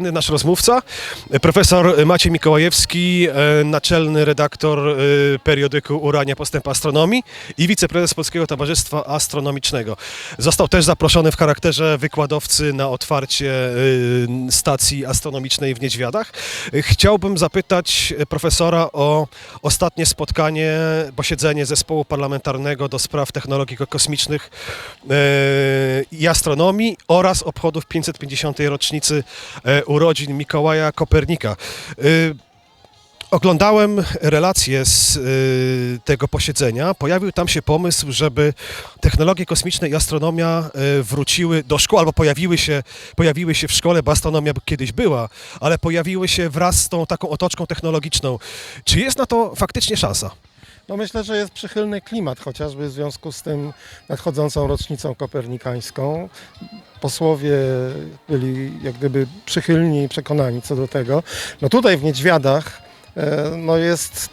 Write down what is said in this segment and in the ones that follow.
kolejny nasz rozmówca, profesor Maciej Mikołajewski, e, naczelny redaktor e, periodyku Urania Postęp Astronomii i wiceprezes Polskiego Towarzystwa Astronomicznego. Został też zaproszony w charakterze wykładowcy na otwarcie e, stacji astronomicznej w Niedźwiadach. Chciałbym zapytać profesora o ostatnie spotkanie, posiedzenie zespołu parlamentarnego do spraw technologii kosmicznych i astronomii oraz obchodów 550. rocznicy urodzin Mikołaja Kopernika. E, Oglądałem relacje z y, tego posiedzenia. Pojawił tam się pomysł, żeby technologie kosmiczne i astronomia y, wróciły do szkół, albo pojawiły się, pojawiły się w szkole, bo astronomia kiedyś była, ale pojawiły się wraz z tą taką otoczką technologiczną. Czy jest na to faktycznie szansa? No myślę, że jest przychylny klimat, chociażby w związku z tym nadchodzącą rocznicą kopernikańską. Posłowie byli jak gdyby przychylni i przekonani co do tego. No tutaj w Niedźwiadach e, no jest,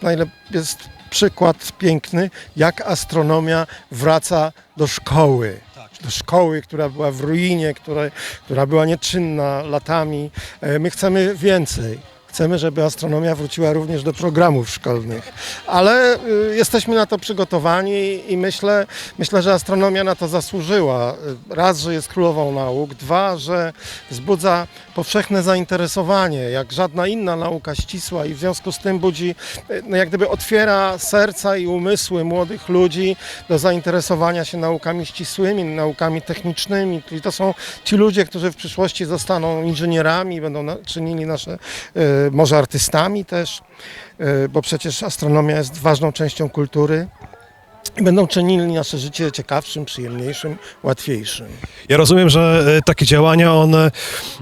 jest przykład piękny, jak astronomia wraca do szkoły. Do szkoły, która była w ruinie, która, która była nieczynna latami. E, My chcemy więcej. Chcemy, żeby astronomia wróciła również do programów szkolnych, ale y, jesteśmy na to przygotowani i myślę, myślę, że astronomia na to zasłużyła. Y, Raz, że jest królową nauk, dwa, że wzbudza powszechne zainteresowanie, jak żadna inna nauka ścisła i w związku z tym budzi, y, no jak gdyby otwiera serca i umysły młodych ludzi do zainteresowania się naukami ścisłymi, naukami technicznymi. Czyli to są ci ludzie, którzy w przyszłości zostaną inżynierami, będą czynili nasze, e, może artystami też, e, bo przecież astronomia jest ważną częścią kultury. I będą czynili nasze życie ciekawszym, przyjemniejszym, łatwiejszym. Ja rozumiem, że e, takie działania, one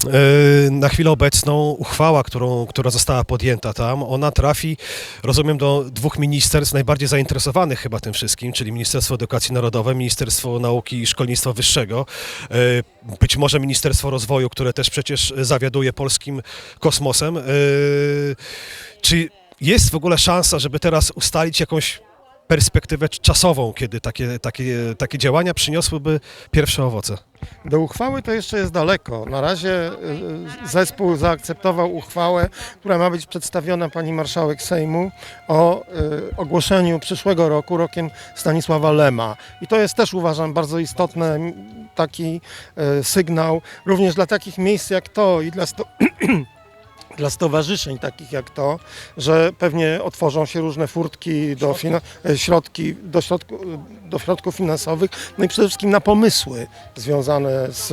e, na chwilę obecną, uchwała, którą, która została podjęta tam, ona trafi, rozumiem, do dwóch ministerstw najbardziej zainteresowanych chyba tym wszystkim, czyli Ministerstwo Edukacji Narodowej, Ministerstwo Nauki i Szkolnictwa Wyższego, e, być może Ministerstwo Rozwoju, które też przecież zawiaduje polskim kosmosem. Czy jest w ogóle szansa, żeby teraz ustalić jakąś perspektywę czasową, kiedy takie, takie, takie działania przyniosłyby pierwsze owoce? Do uchwały to jeszcze jest daleko. Na razie y, zespół zaakceptował uchwałę, która ma być przedstawiona pani marszałek Sejmu o y, ogłoszeniu przyszłego roku rokiem Stanisława Lema. I to jest też uważam bardzo istotny taki y, sygnał również dla takich miejsc jak to i dla sto dla stowarzyszeń takich jak to, że pewnie otworzą się różne furtki do fina- e, środki, do, środku, do środków finansowych, no i przede wszystkim na pomysły związane z,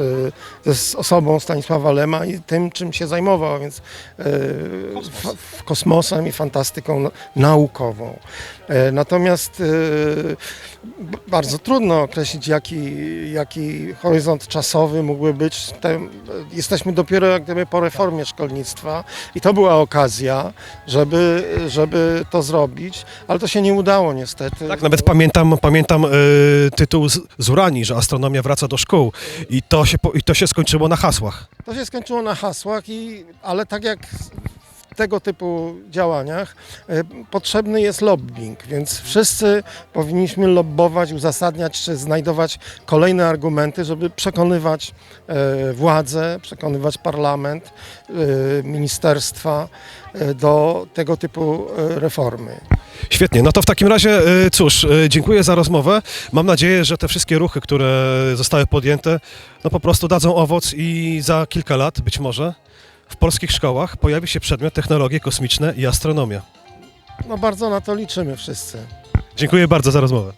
z osobą Stanisława Lema i tym, czym się zajmował, a więc e, f- kosmosem i fantastyką na- naukową. E, Natomiast e, b- bardzo trudno określić, jaki, jaki horyzont czasowy mógłby być. Te, jesteśmy dopiero jak gdyby po reformie szkolnictwa i to była okazja, żeby, żeby to zrobić, ale to się nie udało niestety. Tak, nawet pamiętam, pamiętam e, tytuł z, z Uranii, że astronomia wraca do szkół i to, się, po- i to się skończyło na hasłach. To się skończyło na hasłach, i, ale tak jak tego typu działaniach e, potrzebny jest lobbying, więc wszyscy powinniśmy lobbować, uzasadniać czy znajdować kolejne argumenty, żeby przekonywać e, władze, przekonywać parlament, e, ministerstwa do tego typu reformy. Świetnie, no to w takim razie cóż, dziękuję za rozmowę. Mam nadzieję, że te wszystkie ruchy, które zostały podjęte, no po prostu dadzą owoc i za kilka lat być może w polskich szkołach pojawi się przedmiot technologie kosmiczne i astronomia. No bardzo na to liczymy wszyscy. Dziękuję bardzo za rozmowę.